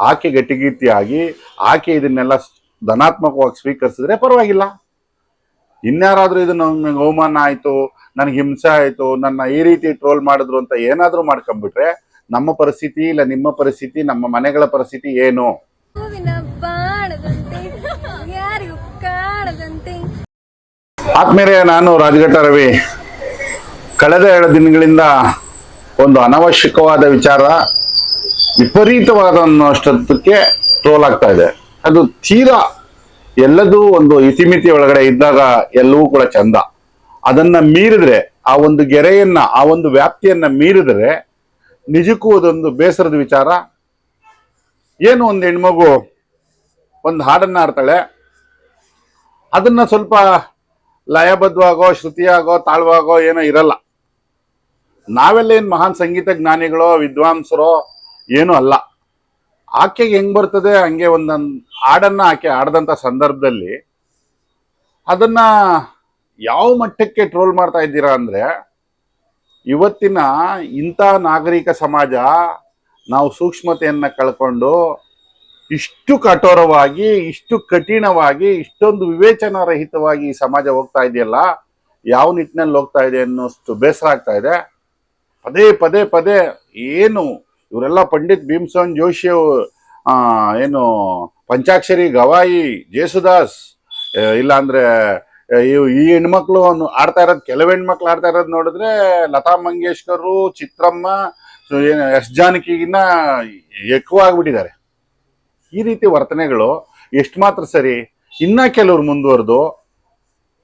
ಆಕೆ ಗಟ್ಟಿಗೀತಿಯಾಗಿ ಆಕೆ ಇದನ್ನೆಲ್ಲ ಧನಾತ್ಮಕವಾಗಿ ಸ್ವೀಕರಿಸಿದ್ರೆ ಪರವಾಗಿಲ್ಲ. ಇನ್ಯಾರಾದರೂ ಇದು ನನಗೆ ಅವಮಾನ ಆಯ್ತು ನನಗೆ ಹಿಂಸೆ ಆಯ್ತು ನನ್ನ ಈ ರೀತಿ ಟ್ರೋಲ್ ಮಾಡಿದ್ರು ಅಂತ ಏನಾದರೂ ಮಾಡ್ಕೊಂಬಿಟ್ರೆ ನಮ್ಮ ಪರಿಸ್ಥಿತಿ ಇಲ್ಲ ನಿಮ್ಮ ಪರಿಸ್ಥಿತಿ ನಮ್ಮ ಮನೆಗಳ ಪರಿಸ್ಥಿತಿ ಏನು? ಆದ್ಮೇಲೆ ನಾನು ರಾಜಘಟ್ಟ ರವಿ. ಕಳೆದ ಎರಡು ದಿನಗಳಿಂದ ಒಂದು ಅನವಶ್ಯಕವಾದ ವಿಚಾರ ವಿಪರೀತವಾದ ಅನ್ನೋಷ್ಟಕ್ಕೆ ಟ್ರೋಲ್ ಆಗ್ತಾ ಇದೆ. ಅದು ತೀರಾ ಎಲ್ಲದೂ ಒಂದು ಇತಿಮಿತಿ ಒಳಗಡೆ ಇದ್ದಾಗ ಎಲ್ಲವೂ ಕೂಡ ಚಂದ. ಅದನ್ನ ಮೀರಿದ್ರೆ, ಆ ಒಂದು ಗೆರೆಯನ್ನ, ಆ ಒಂದು ವ್ಯಾಪ್ತಿಯನ್ನ ಮೀರಿದ್ರೆ ನಿಜಕ್ಕೂ ಅದೊಂದು ಬೇಸರದ ವಿಚಾರ. ಏನು ಒಂದು ಹೆಣ್ಮಗು ಒಂದು ಹಾಡನ್ನ ಆಡ್ತಾಳೆ ಅದನ್ನ ಸ್ವಲ್ಪ ಲಯಬದ್ಧವಾಗೋ, ಶ್ರುತಿಯಾಗೋ, ತಾಳ್ವಾಗೋ ಏನೋ ಇರಲ್ಲ. ನಾವೆಲ್ಲ ಏನು ಮಹಾನ್ ಸಂಗೀತ ಜ್ಞಾನಿಗಳೋ, ವಿದ್ವಾಂಸರೋ ಏನೂ ಅಲ್ಲ. ಆಕೆಗೆ ಹೆಂಗ್ ಬರ್ತದೆ, ಹಂಗೆ ಒಂದೊಂದು ಹಾಡನ್ನ ಆಕೆ ಆಡದಂತ ಸಂದರ್ಭದಲ್ಲಿ ಅದನ್ನ ಯಾವ ಮಟ್ಟಕ್ಕೆ ಟ್ರೋಲ್ ಮಾಡ್ತಾ ಇದ್ದೀರಾ ಅಂದ್ರೆ, ಇವತ್ತಿನ ಇಂಥ ನಾಗರಿಕ ಸಮಾಜ ನಾವು ಸೂಕ್ಷ್ಮತೆಯನ್ನ ಕಳ್ಕೊಂಡು ಇಷ್ಟು ಕಠೋರವಾಗಿ, ಇಷ್ಟು ಕಠಿಣವಾಗಿ, ಇಷ್ಟೊಂದು ವಿವೇಚನಾರಹಿತವಾಗಿ ಈ ಸಮಾಜ ಹೋಗ್ತಾ ಇದೆಯಲ್ಲ, ಯಾವ ನಿಟ್ಟಿನಲ್ಲಿ ಹೋಗ್ತಾ ಇದೆ ಅನ್ನೋಷ್ಟು ಬೇಸರ ಆಗ್ತಾ ಇದೆ. ಪದೇ ಪದೇ ಪದೇ ಏನು ಇವರೆಲ್ಲ ಪಂಡಿತ್ ಭೀಮಸೇನ್ ಜೋಶಿ ಏನು ಪಂಚಾಕ್ಷರಿ, ಗವಾಯಿ, ಜೇಸುದಾಸ್ ಇಲ್ಲಾಂದ್ರೆ ಇವು ಈ ಹೆಣ್ಮಕ್ಳು ಆಡ್ತಾ ಇರೋದು, ಕೆಲವು ಹೆಣ್ಮಕ್ಳು ಆಡ್ತಾ ಇರೋದು ನೋಡಿದ್ರೆ ಲತಾ ಮಂಗೇಶ್ಕರು, ಚಿತ್ರಮ್ಮ ಏನು ಎಸ್ ಜಾನಕಿಗಿನ್ನ ಎಕ್ಕುವ ಆಗ್ಬಿಟ್ಟಿದ್ದಾರೆ ಈ ರೀತಿ ವರ್ತನೆಗಳು ಎಷ್ಟು ಮಾತ್ರ ಸರಿ, ಇನ್ನ ಕೆಲವ್ರು ಮುಂದುವರೆದು,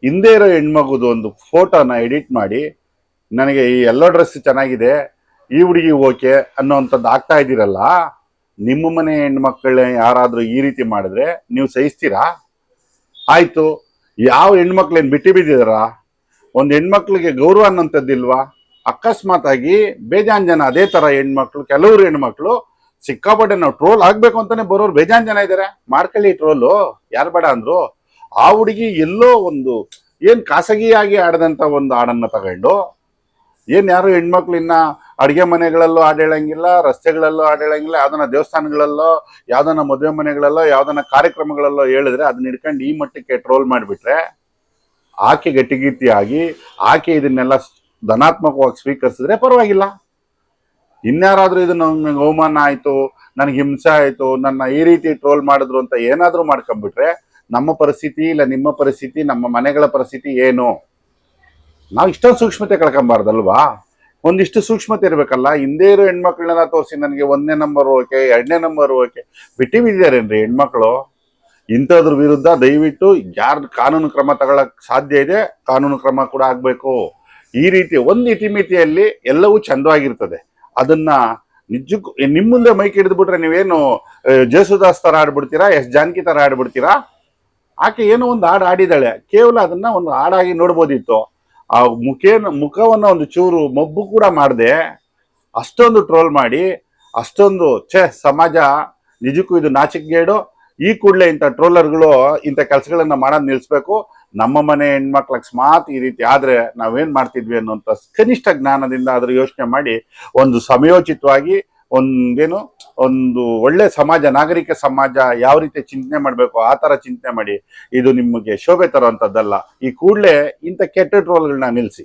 ಹಿಂದೆ ಇರೋ ಹೆಣ್ಮಗುದು ಒಂದು ಫೋಟೋನ ಎಡಿಟ್ ಮಾಡಿ, ನನಗೆ ಈ ಎಲ್ಲೋ ಡ್ರೆಸ್ ಚೆನ್ನಾಗಿದೆ ಈ ಹುಡುಗಿ ಓಕೆ ಅನ್ನೋವಂಥದ್ದು ಆಗ್ತಾ ಇದ್ದೀರಲ್ಲ, ನಿಮ್ಮ ಮನೆ ಹೆಣ್ಮಕ್ಳ ಯಾರಾದರೂ ಈ ರೀತಿ ಮಾಡಿದ್ರೆ ನೀವು ಸಹಿಸ್ತೀರಾ? ಆಯಿತು, ಯಾವ ಹೆಣ್ಮಕ್ಳೇನು ಬಿಟ್ಟು ಬಿದ್ದಿದಾರ ಒಂದು ಹೆಣ್ಮಕ್ಳಿಗೆ ಗೌರವ ಅನ್ನೋಂಥದ್ದಿಲ್ವಾ ಅಕಸ್ಮಾತ್ ಆಗಿ ಬೇಜಾನ್ ಜನ ಅದೇ ತರ ಹೆಣ್ಮಕ್ಳು, ಕೆಲವರು ಹೆಣ್ಮಕ್ಳು ಸಿಕ್ಕಾಪಟ್ಟೆ ನಾವು ಟ್ರೋಲ್ ಆಗಬೇಕು ಅಂತಾನೆ ಬರೋರು ಬೇಜಾನ್ ಜನ ಇದಾರೆ. ಮಾಡ್ಕೊಳ್ಳಿ ಟ್ರೋಲು, ಯಾರು ಬೇಡ ಅಂದ್ರು, ಆ ಹುಡುಗಿ ಎಲ್ಲೋ ಒಂದು ಏನು ಖಾಸಗಿಯಾಗಿ ಆಡದಂತ ಒಂದು ಹಾಡನ್ನು ತಗೊಂಡು, ಏನು ಯಾರು ಹೆಣ್ಮಕ್ಳು ಇನ್ನ ಅಡಿಗೆ ಮನೆಗಳಲ್ಲೂ ಆಡೇಳಂಗಿಲ್ಲ ರಸ್ತೆಗಳಲ್ಲೂ ಆಡೇಳಂಗಿಲ್ಲ ಯಾವ್ದನ್ನ ದೇವಸ್ಥಾನಗಳಲ್ಲೋ ಯಾವ್ದನ್ನ ಮದುವೆ ಮನೆಗಳಲ್ಲೋ ಯಾವ್ದನ್ನ ಕಾರ್ಯಕ್ರಮಗಳಲ್ಲೋ ಹೇಳಿದ್ರೆ ಅದನ್ನ ಹಿಡ್ಕೊಂಡು ಈ ಮಟ್ಟಕ್ಕೆ ಟ್ರೋಲ್ ಮಾಡಿಬಿಟ್ರೆ ಆಕೆ ಗಟ್ಟಿಗೀತಿಯಾಗಿ ಆಕೆ ಇದನ್ನೆಲ್ಲ ಧನಾತ್ಮಕವಾಗಿ ಸ್ವೀಕರಿಸಿದ್ರೆ ಪರವಾಗಿಲ್ಲ. ಇನ್ಯಾರಾದ್ರೂ ಇದು ನನಗೆ ಅವಮಾನ ಆಯ್ತು, ನನಗೆ ಹಿಂಸೆ ಆಯ್ತು, ನನ್ನ ಈ ರೀತಿ ಟ್ರೋಲ್ ಮಾಡಿದ್ರು ಅಂತ ಏನಾದ್ರೂ ಮಾಡ್ಕೊಂಬಿಟ್ರೆ ನಮ್ಮ ಪರಿಸ್ಥಿತಿ ಇಲ್ಲ, ನಿಮ್ಮ ಪರಿಸ್ಥಿತಿ, ನಮ್ಮ ಮನೆಗಳ ಪರಿಸ್ಥಿತಿ ಏನು? ನಾವು ಇಷ್ಟೊಂದು ಸೂಕ್ಷ್ಮತೆ ಕಳ್ಕೊಂಬಾರ್ದಲ್ವಾ? ಒಂದಿಷ್ಟು ಸೂಕ್ಷ್ಮತೆ ಇರಬೇಕಲ್ಲ. ಹಿಂದೆ ಇರೋ ಹೆಣ್ಮಕ್ಳನ್ನ ತೋರಿಸಿ ನನಗೆ ಒಂದನೇ ನಂಬರ್ ಓಕೆ, ಎರಡನೇ ನಂಬರ್ ಓಕೆ. ಬಿಟ್ಟು ಬಿದ್ದಾರೇನ್ರಿ ಹೆಣ್ಮಕ್ಳು? ಇಂಥದ್ರ ವಿರುದ್ಧ ದಯವಿಟ್ಟು ಯಾರ್ದು ಕಾನೂನು ಕ್ರಮ ತಗೊಳಕ್ ಸಾಧ್ಯ ಇದೆ, ಕಾನೂನು ಕ್ರಮ ಕೂಡ ಆಗಬೇಕು. ಈ ರೀತಿ ಒಂದು ಇತಿಮಿತಿಯಲ್ಲಿ ಎಲ್ಲವೂ ಚಂದವಾಗಿರ್ತದೆ. ಅದನ್ನ ನಿಜಕ್ಕೂ ನಿಮ್ಮ ಮುಂದೆ ಮೈಕ್ ಹಿಡಿದ್ಬಿಟ್ರೆ ನೀವೇನು ಜೇಸುದಾಸ್ ತರ ಆಡ್ಬಿಡ್ತೀರಾ, ಎಸ್. ಜಾನಕಿ ತರ ಆಡ್ಬಿಡ್ತೀರಾ? ಆಕೆ ಏನೋ ಒಂದು ಹಾಡು ಆಡಿದಾಳೆ ಕೇವಲ ಅದನ್ನ ಒಂದು ಹಾಡಾಗಿ ನೋಡ್ಬೋದಿತ್ತು. ಆ ಮುಖೇನ, ಮುಖವನ್ನ ಒಂದು ಚೂರು ಮಬ್ಬು ಕೂಡ ಮಾಡದೆ, ಅಷ್ಟೊಂದು ಟ್ರೋಲ್ ಮಾಡಿ, ಅಷ್ಟೊಂದು ಛೇ, ಸಮಾಜ, ನಿಜಕ್ಕೂ ಇದು ನಾಚಿಕೆಗೇಡು, ಈ ಕೂಡಲೇ ಇಂಥ ಟ್ರೋಲರ್ಗಳು, ಇಂಥ ಕೆಲಸಗಳನ್ನ ಮಾಡೋದು ನಿಲ್ಲಿಸ್ಬೇಕು ನಮ್ಮ ಮನೆ ಹೆಣ್ಮಕ್ಳ ಅಕಸ್ಮಾತ್ ಈ ರೀತಿ ಆದರೆ ನಾವೇನು ಮಾಡ್ತಿದ್ವಿ ಅನ್ನೋಂಥ ಕನಿಷ್ಠ ಜ್ಞಾನದಿಂದ ಅದ್ರ ಯೋಚನೆ ಮಾಡಿ, ಒಂದು ಸಮಯೋಚಿತವಾಗಿ ಒಂದೇನು, ಒಂದು ಒಳ್ಳೆ ಸಮಾಜ, ನಾಗರಿಕ ಸಮಾಜ ಯಾವ ರೀತಿ ಚಿಂತನೆ ಮಾಡಬೇಕು, ಆ ಥರ ಚಿಂತನೆ ಮಾಡಿ, ಇದು ನಿಮಗೆ ಶೋಭೆ ತರುವಂಥದ್ದಲ್ಲ ಈ ಕೂಡಲೇ ಇಂಥ ಕೆಟ್ಟ ಟ್ರೋಲ್ಗಳನ್ನ ನಿಲ್ಲಿಸಿ